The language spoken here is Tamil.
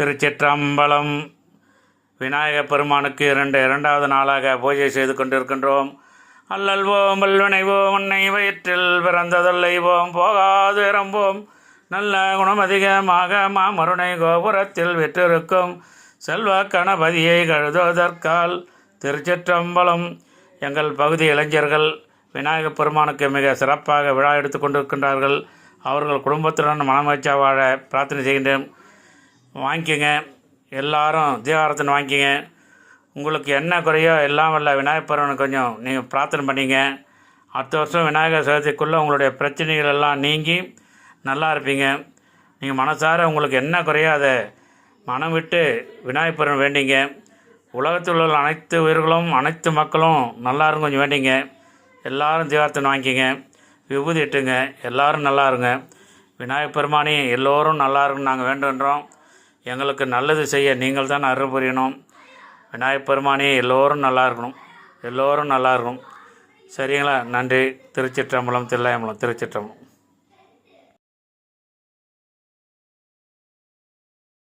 திருச்சிற்றம்பலம். விநாயகப் பெருமானுக்கு இரண்டு இரண்டாவது நாளாக பூஜை செய்து கொண்டிருக்கின்றோம். அல்லல்வோம் வல்வினைவோம் உன்னை வயிற்றில் பிறந்ததல்லைவோம். போகாது இறம்போம் நல்ல குணம் அதிகமாக மாமருணை கோபுரத்தில் விற்றிருக்கும் செல்வ கணபதியை கழுதுவதற்கால் திருச்சிற்றம்பலம். எங்கள் பகுதி இளைஞர்கள் விநாயகப் பெருமானுக்கு மிக சிறப்பாக விழா எடுத்து கொண்டிருக்கின்றார்கள். அவர்கள் குடும்பத்துடன் மனமகிழ்ச்சியாக வாழ பிரார்த்தனை செய்கின்றேன். வாங்கிக்கோங்க. எல்லாரும் தீபாரத்தனை வாங்கிக்கோங்க. உங்களுக்கு என்ன குறையோ எல்லாம் வல்ல விநாயகப் பருவனை கொஞ்சம் நீங்கள் பிரார்த்தனை பண்ணிங்க அடுத்த வருஷம் விநாயகர் சதுர்த்திக்குள்ளே உங்களுடைய பிரச்சனைகள் எல்லாம் நீங்கி நல்லா இருப்பீங்க. நீங்கள் மனசார உங்களுக்கு என்ன குறையோ அதை மனம் விட்டு விநாயகப் பருவன் வேண்டிங்க உலகத்தில் உள்ள அனைத்து உயிர்களும் அனைத்து மக்களும் நல்லா இருக்கும் கொஞ்சம் வேண்டிங்க எல்லாரும் தீபாரத்தனை வாங்கிக்கோங்க. விபூதி இட்டுங்க. எல்லாரும் நல்லா இருங்க. விநாயகப் பெருமானி எல்லோரும் நல்லா இருக்குன்னு நாங்கள் வேண்டுகின்றோம். எங்களுக்கு நல்லது செய்ய நீங்கள் தான் அருள் புரியணும். விநாயகப் பெருமானே எல்லோரும் நல்லா இருக்கணும். எல்லோரும் நல்லா இருக்கணும். சரிங்களா? நன்றி. திருச்சிற்றம்பலம் தில்லாயம்பலம் திருச்சிற்றம்பலம்.